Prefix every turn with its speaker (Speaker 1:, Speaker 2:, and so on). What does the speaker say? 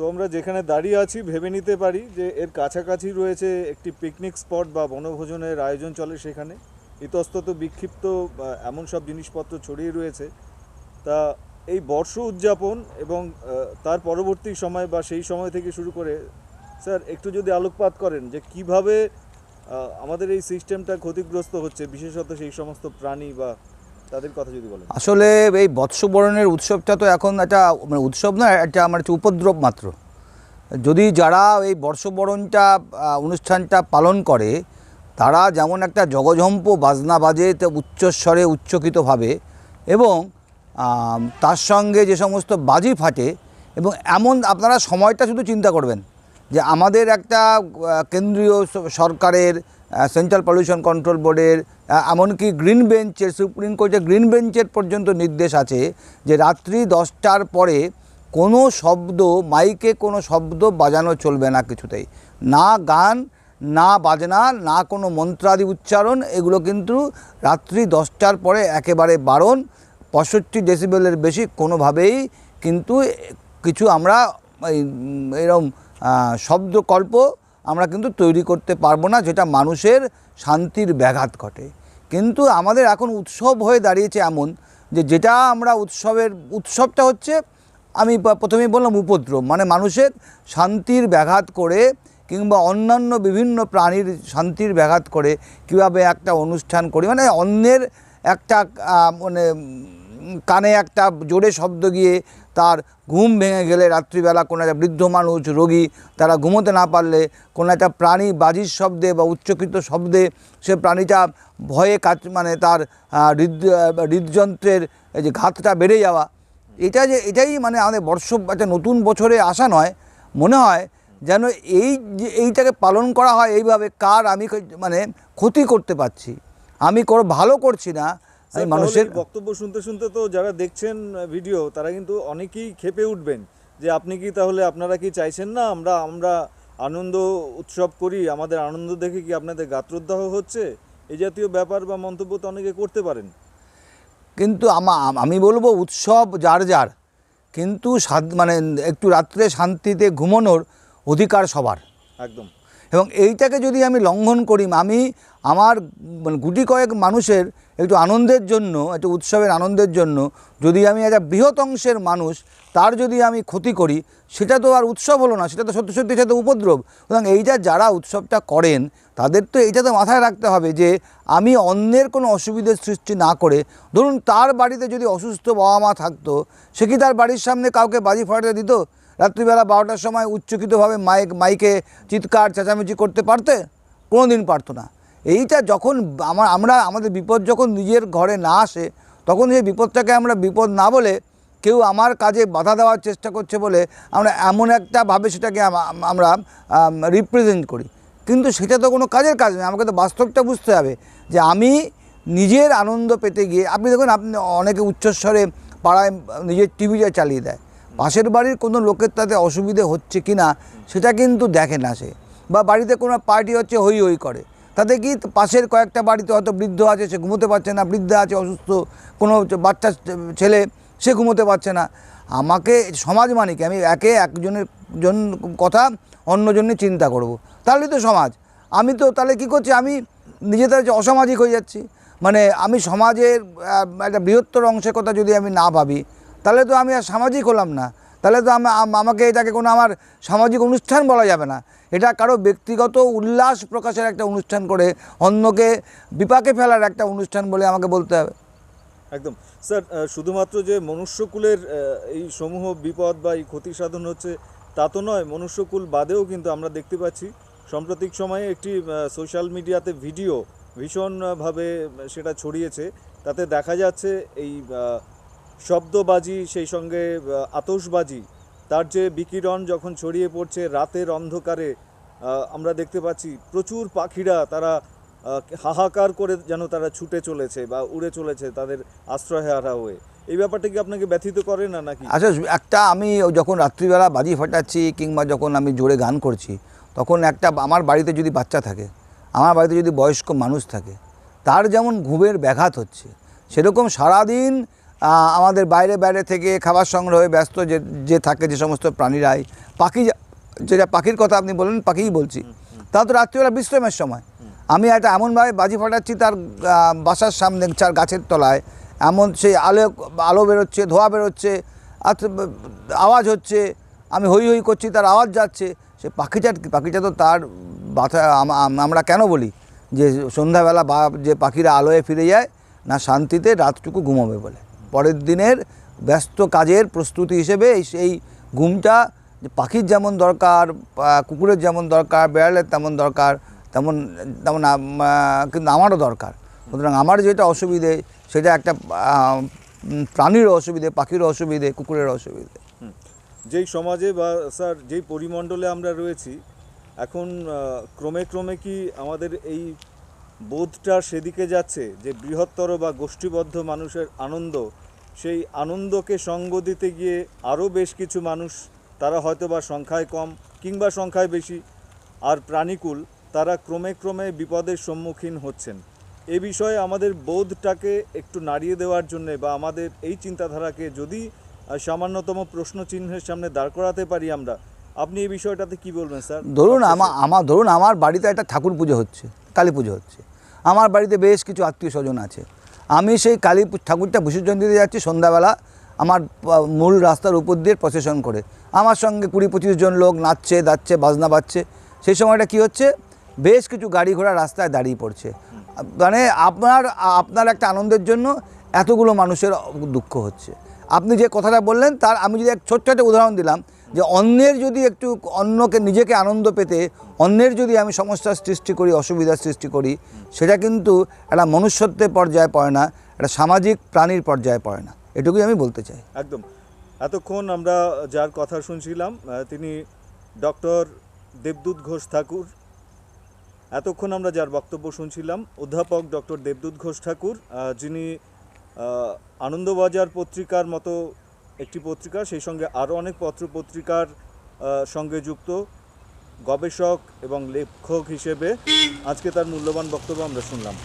Speaker 1: তো আমরা যেখানে দাঁড়িয়ে আছি ভেবে নিতে পারি যে এর কাছাকাছি রয়েছে একটি পিকনিক স্পট বা বনভোজনের আয়োজন চলে সেখানে। ইতস্তত বিক্ষিপ্ত এমন সব জিনিসপত্র ছড়িয়ে রয়েছে। তা এই বর্ষ উদযাপন এবং তার পরবর্তী সময় বা সেই সময় থেকে শুরু করে, স্যার, একটু যদি আলোকপাত করেন যে কীভাবে আমাদের এই সিস্টেমটা ক্ষতিগ্রস্ত হচ্ছে, বিশেষত সেই সমস্ত প্রাণী বা তাদের কথা যদি বলেন।
Speaker 2: আসলে এই বৎসবরণের উৎসবটা তো এখন একটা মানে উৎসব না, একটা আমার হচ্ছে উপদ্রব মাত্র। যদি যারা এই বর্ষবরণটা অনুষ্ঠানটা পালন করে, তারা যেমন একটা জগঝম্প বাজনা বাজে উচ্চস্বরে উচ্চকিতভাবে এবং তার সঙ্গে যে সমস্ত বাজি ফাটে এবং এমন আপনারা সময়টা শুধু চিন্তা করবেন। যে আমাদের একটা কেন্দ্রীয় সরকারের সেন্ট্রাল পলিউশন কন্ট্রোল বোর্ডের এমনকি গ্রিন বেঞ্চের সুপ্রিম কোর্টের গ্রিন বেঞ্চের পর্যন্ত নির্দেশ আছে যে রাত্রি দশটার পরে কোনো শব্দ মাইকে কোনো শব্দ বাজানো চলবে না কিছুতেই। না গান, না বাজনা, না কোনো মন্ত্রাদি উচ্চারণ, এগুলো কিন্তু রাত্রি দশটার পরে একেবারে বারণ, পঁয়ষট্টি ডেসিবেলের বেশি কোনোভাবেই কিন্তু কিছু আমরা এরম শব্দকল্প আমরা কিন্তু তৈরি করতে পারব না, যেটা মানুষের শান্তির ব্যাঘাত ঘটে। কিন্তু আমাদের এখন উৎসব হয়ে দাঁড়িয়েছে এমন যে যেটা আমরা উৎসবের, উৎসবটা হচ্ছে আমি প্রথমেই বললাম উপদ্রব মানে মানুষের শান্তির ব্যাঘাত করে কিংবা অন্যান্য বিভিন্ন প্রাণীর শান্তির ব্যাঘাত করে কীভাবে একটা অনুষ্ঠান করি মানে অন্যের একটা মানে কানে একটা জোরে শব্দ গিয়ে তার ঘুম ভেঙে গেলে রাত্রিবেলা কোনো একটা বৃদ্ধ মানুষ, রোগী তারা ঘুমোতে না পারলে কোনো একটা প্রাণী বাজির শব্দে বা উচ্চকৃত শব্দে সে প্রাণীটা ভয়ে কাজ মানে তার হৃদ হৃদযন্ত্রের এই যে ঘাতটা বেড়ে যাওয়া। এটা যে, এটাই মানে আমাদের বর্ষ, একটা নতুন বছরে আসা নয়। মনে হয় যেন এই যে, এইটাকে পালন করা হয় এইভাবে কার আমি মানে ক্ষতি করতে পারছি। আমি কোনো ভালো করছি না। আমি মানুষের
Speaker 1: বক্তব্য শুনতে শুনতে তো যারা দেখছেন ভিডিও তারা কিন্তু অনেকেই খেপে উঠবেন যে আপনি কি তাহলে আপনারা কি চাইছেন না? আমরা আমরা আনন্দ উৎসব করি আমাদের আনন্দ দেখে কি আপনাদের গাত্রোদ্দাহ হচ্ছে? এই জাতীয় ব্যাপার বা মন্তব্য তো অনেকে করতে পারেন।
Speaker 2: কিন্তু আমি বলব উৎসব যার যার কিন্তু মানে একটু রাত্রে শান্তিতে ঘুমানোর অধিকার সবার।
Speaker 1: একদম।
Speaker 2: এবং এইটাকে যদি আমি লঙ্ঘন করি, আমি আমার মানে গুটি কয়েক মানুষের একটু আনন্দের জন্য, একটু উৎসবের আনন্দের জন্য যদি আমি একটা বৃহৎ অংশের মানুষ, তার যদি আমি ক্ষতি করি, সেটা তো আর উৎসব হলো না, সেটা তো সত্যি সত্যি, সেটা তো উপদ্রব। সুতরাং এইটা যারা উৎসবটা করেন, তাদের তো এইটা তো মাথায় রাখতে হবে যে আমি অন্যের কোনো অসুবিধের সৃষ্টি না করে, ধরুন তার বাড়িতে যদি অসুস্থ বাবা মা থাকতো, সে কি তার বাড়ির সামনে কাউকে বাজি ফাটাতে দিত? রাত্রিবেলা বারোটার সময় উচ্চকিতভাবে মাইক, মাইকে চিৎকার, চেঁচামেচি করতে পারতে কোনো দিন পারতো না। এইটা যখন আমার আমরা, আমাদের বিপদ যখন নিজের ঘরে না আসে, তখন সেই বিপদটাকে আমরা বিপদ না বলে কেউ আমার কাজে বাধা দেওয়ার চেষ্টা করছে বলে আমরা এমন একটা ভাবে সেটাকে আম- আম- আমরা রিপ্রেজেন্ট করি। কিন্তু সেটা তো কোনো কাজের কাজ নয়, আমাকে তো বাস্তবটা বুঝতে হবে যে আমি নিজের আনন্দ পেতে গিয়ে, আপনি দেখুন, আপনি অনেকে উচ্চস্বরে পাড়ায় নিজের টিভিটা চালিয়ে দেয়। পাশের বাড়ির কোনো লোকের তাতে অসুবিধে হচ্ছে কি না, সেটা কিন্তু দেখে না সে। বা বাড়িতে কোনো পার্টি হচ্ছে, হই হই করে। তাতে কি পাশের কয়েকটা বাড়িতে হয়তো বৃদ্ধ আছে, সে ঘুমোতে পারছে না, বৃদ্ধা আছে, অসুস্থ, কোনো বাচ্চা, ছেলে, সে ঘুমোতে পারছে না। আমাকে সমাজ মানে কি? আমি একে একজনের জন কথা অন্যজনের চিন্তা করব। তাহলে তো সমাজ। আমি তো তাহলে কি করছি? আমি নিজে তার যে অসামাজিক হয়ে যাচ্ছি। মানে আমি সমাজের একটা বৃহত্তর অংশের কথা যদি আমি না ভাবি তাহলে তো আমি আর সামাজিক হলাম না। তাহলে তো আমাকে এটাকে কোনো আমার সামাজিক অনুষ্ঠান বলা যাবে না। এটা কারও ব্যক্তিগত উল্লাস প্রকাশের একটা অনুষ্ঠান করে অন্যকে বিপাকে ফেলার একটা অনুষ্ঠান বলে আমাকে বলতে হবে।
Speaker 1: একদম। স্যার শুধুমাত্র যে মনুষ্যকুলের এই সমূহ বিপদ বা এই ক্ষতি সাধন হচ্ছে তা তো নয়, মনুষ্যকুল বাদেও কিন্তু আমরা দেখতে পাচ্ছি। সাম্প্রতিক সময়ে একটি সোশ্যাল মিডিয়াতে ভিডিও ভীষণভাবে সেটা ছড়িয়েছে। তাতে দেখা যাচ্ছে এই শব্দবাজি, সেই সঙ্গে আতসবাজি তার যে বিকিরণ যখন ছড়িয়ে পড়ছে রাতের অন্ধকারে আমরা দেখতে পাচ্ছি প্রচুর পাখিরা তারা হাহাকার করে যেন তারা ছুটে চলেছে বা উড়ে চলেছে তাদের আশ্রয় হারা হয়ে। এই ব্যাপারটা কি আপনাকে ব্যথিত করে না নাকি?
Speaker 2: আচ্ছা একটা আমি যখন রাত্রিবেলা বাজি ফাটাচ্ছি কিংবা যখন আমি জোরে গান করছি, তখন একটা আমার বাড়িতে যদি বাচ্চা থাকে, আমার বাড়িতে যদি বয়স্ক মানুষ থাকে, তার যেমন ঘুমের ব্যাঘাত হচ্ছে, সেরকম সারাদিন আমাদের বাইরে বাইরে থেকে খাবার সংগ্রহে ব্যস্ত যে যে থাকে যে সমস্ত প্রাণীরাই পাখি যেটা পাখির কথা আপনি বললেন পাখিই বলছি। তা তো রাত্রিবেলা বিশ্রামের সময়। আমি একটা এমনভাবে বাজি ফাটাচ্ছি তার বাসার সামনে চার গাছের তলায়। এমন সেই আলো আলো বেরোচ্ছে ধোয়া বেরোচ্ছে আর আওয়াজ হচ্ছে আমি হই হই করছি তার আওয়াজ যাচ্ছে। সে পাখিটা পাখিটা তো তার বাথা আম- আম- আমরা কেন বলি? যে সন্ধ্যাবেলা বা যে পাখিরা আলোয় ফিরে যায় না শান্তিতে রাতটুকু ঘুমাবে বলে। পরের দিনের ব্যস্ত কাজের প্রস্তুতি হিসেবে এই ঘুমটা পাখির যেমন দরকার কুকুরের যেমন দরকার, বেড়ালের তেমন দরকার, তেমন তেমন কিন্তু আমারও দরকার। সুতরাং আমার যেটা অসুবিধে, সেটা একটা প্রাণীর অসুবিধে পাখির অসুবিধে কুকুরের অসুবিধে।
Speaker 1: যেই সমাজে বা, স্যার, যেই পরিমণ্ডলে আমরা রয়েছি, এখন ক্রমে ক্রমে কি আমাদের এই বোধটা সেদিকে যাচ্ছে যে বৃহত্তর বা গোষ্ঠীবদ্ধ মানুষের আনন্দ সেই আনন্দকে সঙ্গ দিতে গিয়ে আরও বেশ কিছু মানুষ তারা হয়তো বা সংখ্যায় কম কিংবা সংখ্যায় বেশি আর প্রাণীকুল তারা ক্রমে ক্রমে বিপদের সম্মুখীন হচ্ছেন। এ বিষয়ে আমাদের বোধটাকে একটু নাড়িয়ে দেওয়ার জন্যে বা আমাদের এই চিন্তাধারাকে যদি সামান্যতম প্রশ্ন চিহ্নের সামনে দাঁড় করাতে পারি আমরা আপনি এই বিষয়টাতে কি বলবেন স্যার?
Speaker 2: ধরুন আমার আমার ধরুন আমার বাড়িতে একটা ঠাকুর পুজো হচ্ছে কালী পুজো হচ্ছে। আমার বাড়িতে বেশ কিছু আত্মীয় স্বজন আছে। আমি সেই কালী ঠাকুরটা বিসর্জন দিতে যাচ্ছি সন্ধ্যাবেলা, আমার মূল রাস্তার উপর দিয়ে প্রসেশন করে। আমার সঙ্গে কুড়ি পঁচিশ জন লোক নাচছে দাচ্ছে বাজনা বাজছে। সেই সময়টা কি হচ্ছে? বেশ কিছু গাড়ি ঘোড়া রাস্তায় দাঁড়িয়ে পড়ছে। মানে আপনার আপনার একটা আনন্দের জন্য এতগুলো মানুষের দুঃখ হচ্ছে। আপনি যে কথাটা বললেন, তার আমি যদি এক ছোট্ট একটা উদাহরণ দিলাম, যে অন্যের যদি একটু অন্যকে নিজেকে আনন্দ পেতে, অন্যের যদি আমি সমস্যার সৃষ্টি করি, অসুবিধার সৃষ্টি করি, সেটা কিন্তু একটা মনুষ্যত্বের পর্যায়ে পড়ে না, একটা সামাজিক প্রাণীর পর্যায়ে পড়ে না। এটুকুই আমি বলতে চাই।
Speaker 1: একদম। এতক্ষণ আমরা যার কথা শুনছিলাম তিনি ডক্টর দেবদূত ঘোষ ঠাকুর। এতক্ষণ আমরা যার বক্তব্য শুনছিলাম, অধ্যাপক ডক্টর দেবদূত ঘোষ ঠাকুর যিনি আনন্দবাজার পত্রিকার মতো একটি পত্রিকা, সেই সঙ্গে আরও অনেক পত্র পত্রিকার সঙ্গে যুক্ত গবেষক এবং লেখক হিসেবে আজকে তার মূল্যবান বক্তব্য আমরা শুনলাম।